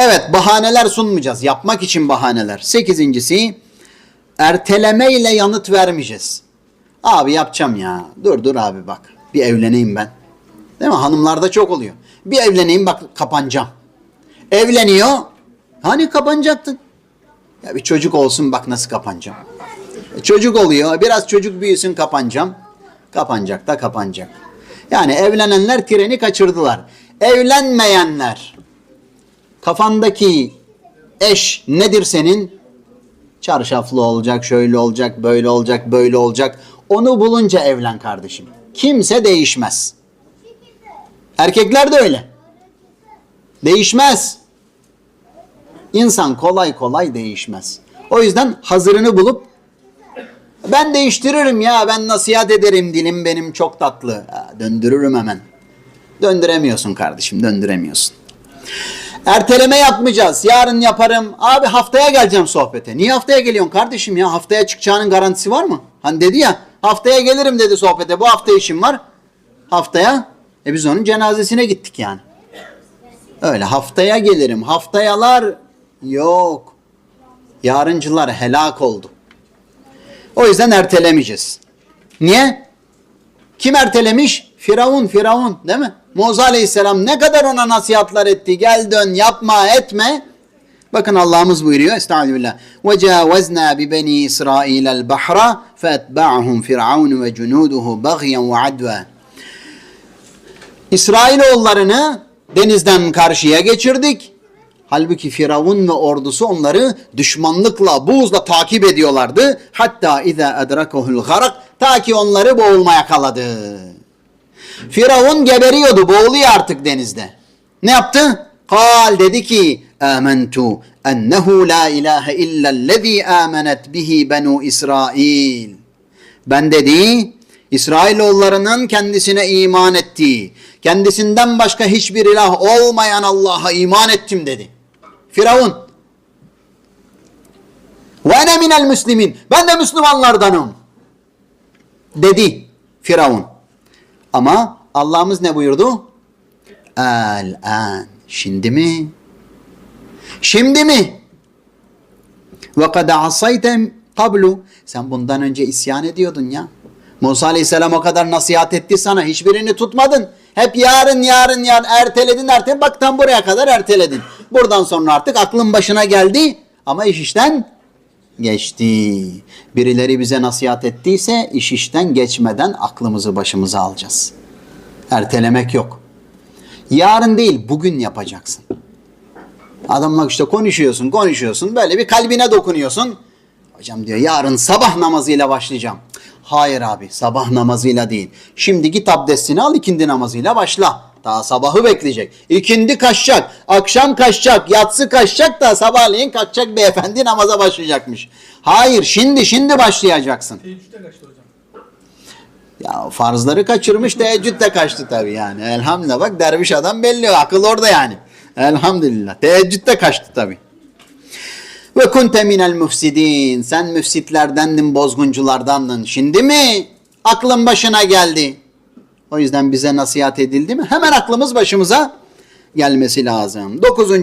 Evet bahaneler sunmayacağız. Yapmak için bahaneler. Sekizincisi erteleme ile yanıt vermeyeceğiz. Abi yapacağım ya. Dur dur abi bak. Bir evleneyim ben. Değil mi? Hanımlarda çok oluyor. Bir evleneyim bak kapanacağım. Evleniyor. Hani kapanacaktın? Ya bir çocuk olsun bak nasıl kapanacağım. E, Çocuk oluyor. Biraz çocuk büyüsün kapanacağım. Kapanacak da kapanacak. Yani evlenenler treni kaçırdılar. Evlenmeyenler kafandaki eş nedir senin? Çarşaflı olacak, şöyle olacak, böyle olacak, böyle olacak. Onu bulunca evlen kardeşim. Kimse değişmez. Erkekler de öyle. Değişmez. İnsan kolay kolay değişmez. O yüzden hazırını bulup ben değiştiririm ya ben nasihat ederim dilim benim çok tatlı. Ha, döndürürüm hemen. Döndüremiyorsun kardeşim döndüremiyorsun. Erteleme yapmayacağız. Yarın yaparım. Abi haftaya geleceğim sohbete. Niye haftaya geliyorsun kardeşim ya? Haftaya çıkacağının garantisi var mı? Hani dedi ya haftaya gelirim dedi sohbete. Bu hafta işim var. Haftaya. E biz onun cenazesine gittik yani. Öyle haftaya gelirim. Haftayalar yok. Yarıncılar helak oldu. O yüzden ertelemeyeceğiz. Niye? Kim ertelemiş? Firavun, Firavun değil mi? Musa Aleyhisselam ne kadar ona nasihatler etti. Gel dön, yapma, etme. Bakın Allah'ımız buyuruyor. Estağfirullah. El bahra fetba'hum firavun ve cunuduhu bagyen ve adva. İsrailoğullarını denizden karşıya geçirdik. Halbuki Firavun ve ordusu onları düşmanlıkla, buğzla takip ediyorlardı. Hatta iza edrakuhul garak ta ki onları boğulmaya kaladı. Firavun geberiyordu, boğuluyor artık denizde. Ne yaptı? Kal dedi ki amentu ennehu la ilahe illellezî amenet bihi benu İsrail. Ben dedi İsrailoğullarının kendisine iman ettiği, kendisinden başka hiçbir ilah olmayan Allah'a iman ettim dedi. Firavun. Ve ene minel müslimin. Ben de Müslümanlardanım. Dedi Firavun. Ama Allah'ımız ne buyurdu? El an. Şimdi mi? Şimdi mi? Ve kad asaytem kablu. Sen bundan önce isyan ediyordun ya. Musa Aleyhisselam o kadar nasihat etti sana. Hiçbirini tutmadın. Hep yarın yarın yarın erteledin erteledin. Bak tam buraya kadar erteledin. Buradan sonra artık aklın başına geldi. Ama iş işten geçti. Birileri bize nasihat ettiyse iş işten geçmeden aklımızı başımıza alacağız. Ertelemek yok. Yarın değil bugün yapacaksın. Adamla işte konuşuyorsun konuşuyorsun böyle bir kalbine dokunuyorsun. Hocam diyor yarın sabah namazıyla başlayacağım. Hayır abi sabah namazıyla değil. Şimdi git abdestini al ikindi namazıyla başla. Daha sabahı bekleyecek. İkindi kaçacak, akşam kaçacak, yatsı kaçacak da sabahleyin kalkacak beyefendi namaza başlayacakmış. Hayır şimdi şimdi başlayacaksın. Teheccüde kaçtı hocam. Ya farzları kaçırmış teheccüd de kaçtı tabii yani. Elhamdülillah bak derviş adam belli akıl orada yani. Elhamdülillah. Teheccüd de kaçtı tabii. Ve kunte minel müfsidin. Sen müfsitlerdendin, bozgunculardandın. Şimdi mi aklın başına geldi? O yüzden bize nasihat edildi mi? Hemen aklımız başımıza gelmesi lazım. Dokuzuncu